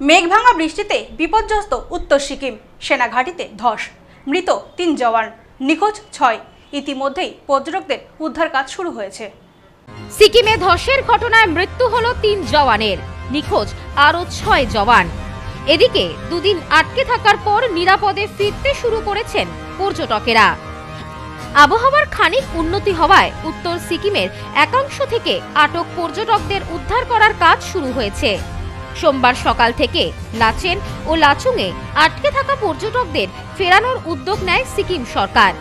মেঘভাঙা বৃষ্টিতে বিপর্যস্ত উত্তর সিকিম, সেনাঘাটিতে ধস, মৃত তিন জওয়ান, নিখোঁজ ছয়। ইতিমধ্যেই পর্যটকদের উদ্ধার কাজ শুরু হয়েছে। সিকিমে ধসের ঘটনায় মৃত্যু হলো তিন জওয়ানের, নিখোঁজ আরও ছয় জওয়ান। এদিকে দুদিন আটকে থাকার পর নিরাপদে ফিরতে শুরু করেছেন পর্যটকেরা। আবহাওয়ার খানিক উন্নতি হওয়ায় উত্তর সিকিমের একাংশ থেকে আটক পর্যটকদের উদ্ধার করার কাজ শুরু হয়েছে। সোমবার সকাল থেকে লাচেন ও লাচুংয়ে আটকে থাকা পর্যটকদের ফেরানোর উদ্যোগ নেয় সিকিম সরকার।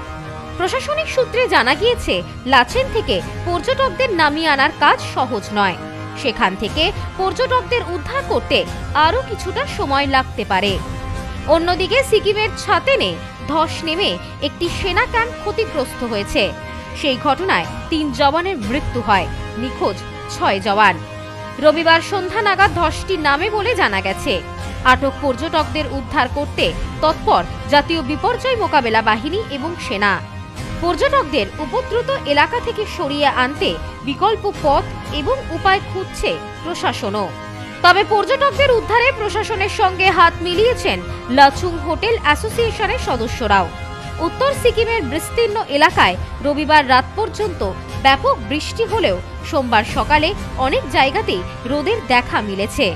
প্রশাসনিক সূত্রে জানা গিয়েছে লাচেন থেকে পর্যটকদের নামিয়ে আনার কাজ সহজ নয়। সেখান থেকে পর্যটকদের উদ্ধার করতে আরও কিছুটা সময় লাগতে পারে। অন্যদিকে সিকিমের ছাতেনে ধস নেমে একটি সেনা ক্যাম্প ক্ষতিগ্রস্ত হয়েছে। সেই ঘটনায় তিন জওয়ানের মৃত্যু হয়। নিখোঁজ ছয় জওয়ান। রবিবার সন্ধ্যা নাগাদ ধসটি নামে বলে জানা গেছে। আটক পর্যটকদের উদ্ধার করতে তৎপর জাতীয় বিপর্যয় মোকাবেলা বাহিনী এবং সেনা। পর্যটকদের উপদ্রুত এলাকা থেকে সরিয়ে আনতে বিকল্প পথ এবং উপায় খুঁজছে প্রশাসনও। তবে পর্যটকদের উদ্ধারে প্রশাসনের সঙ্গে হাত মিলিয়েছেন লাচুং হোটেল অ্যাসোসিয়েশনের সদস্যরাও। উত্তর সিকিমের বিস্তীর্ণ এলাকায় রবিবার রাত পর্যন্ত ব্যাপক বৃষ্টি হলেও সোমবার সকালে অনেক জায়গাতেই রোদের দেখা মিলেছে।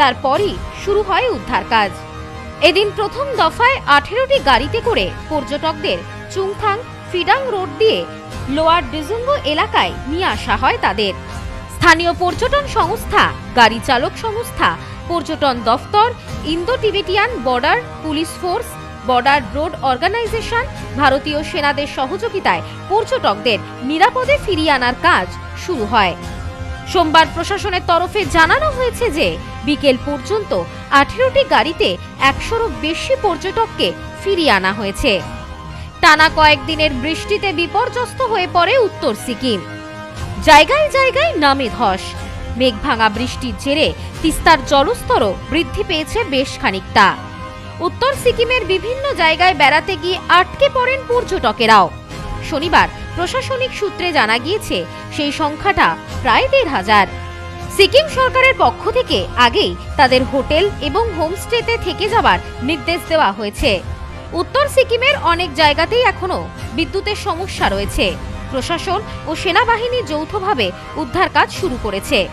তারপরই শুরু হয় উদ্ধার কাজ। এদিন প্রথম দফায় আঠেরোটি গাড়িতে করে পর্যটকদের চুংথাং ফিডাং রোড দিয়ে লোয়ার ডিজুঙ্গ এলাকায় নিয়ে আসা হয় তাদের। স্থানীয় পর্যটন সংস্থা, গাড়ি চালক সংস্থা, পর্যটন দফতর Indo Tibetan border, police force border road organisation ভারতীয় সেনাদের সহযোগিতায় পর্যটকদের নিরাপদে ফিরিয়ে আনার কাজ শুরু হয়। সোমবার প্রশাসনের তরফে জানানো হয়েছে যে, বিকেল পর্যন্ত আঠেরোটি গাড়িতে একশোরও বেশি পর্যটককে ফিরিয়ে আনা হয়েছে। টানা কয়েকদিনের বৃষ্টিতে বিপর্যস্ত হয়ে পড়ে উত্তর সিকিম। জায়গায় জায়গায় নামে ধস। মেঘভাঙা বৃষ্টির জেরে তিস্তার জলস্তরও বৃদ্ধি পেয়েছে বেশ খানিকটা। উত্তর সিকিমের বিভিন্ন জায়গায় বেড়াতে গিয়ে আটকে পড়েন পর্যটকেরাও। শনিবার প্রশাসনিক সূত্রে জানা গিয়েছে, সেই সংখ্যাটা প্রায় দেড় হাজার। সিকিম সরকারের পক্ষ থেকে আগেই তাদের হোটেল এবং হোমস্টেতে থেকে যাবার নির্দেশ দেওয়া হয়েছে। উত্তর সিকিমের অনেক জায়গাতেই এখনও বিদ্যুতের সমস্যা রয়েছে। প্রশাসন ও সেনাবাহিনী যৌথভাবে উদ্ধার কাজ শুরু করেছে।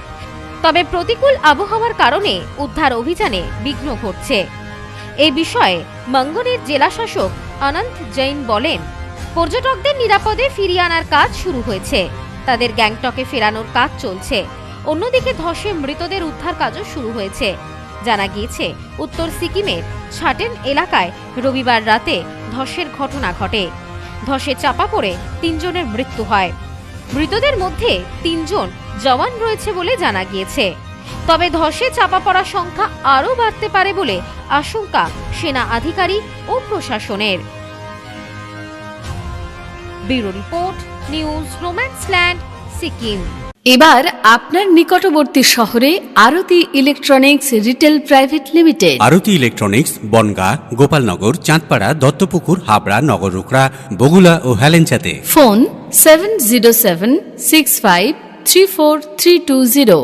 তবে প্রতিকূল আবহাওয়ার কারণে উদ্ধার অভিযানে বিঘ্ন ঘটছে। এই বিষয়ে মঙ্গলের জেলা শাসক অনন্ত জৈন বলেন, পর্যটকদের নিরাপদে ফিরিয়ে আনার কাজ শুরু হয়েছে। তাদের গ্যাংটকে ফেরানোর কাজ চলছে। অন্যদিকে ধসে মৃতদের উদ্ধার কাজও শুরু হয়েছে। জানা গিয়েছে, উত্তর সিকিমের ছাটেন এলাকায় রবিবার রাতে ধসের ঘটনা ঘটে। ধসে চাপা পড়ে তিনজনের মৃত্যু হয়। মৃতদের মধ্যে তিনজন জওয়ান রয়েছে বলে জানা গিয়েছে। তবে ধসে চাপা পড়া সংখ্যা আরও বাড়তে পারে বলে আশঙ্কা সেনা আধিকারিক ও প্রশাসনের। ব্যুরো রিপোর্ট নিউজ রোম্যান্সল্যান্ড সিকিম। এবার আপনার নিকটবর্তী শহরে Aarti electronics retail private limited. Aarti electronics Bangaon Gopalnagar Chandpara Duttapukur Habra Nagarukhra Bagula ও হেলেঞ্চাতে। Phone seven zero seven six five three four three two zero.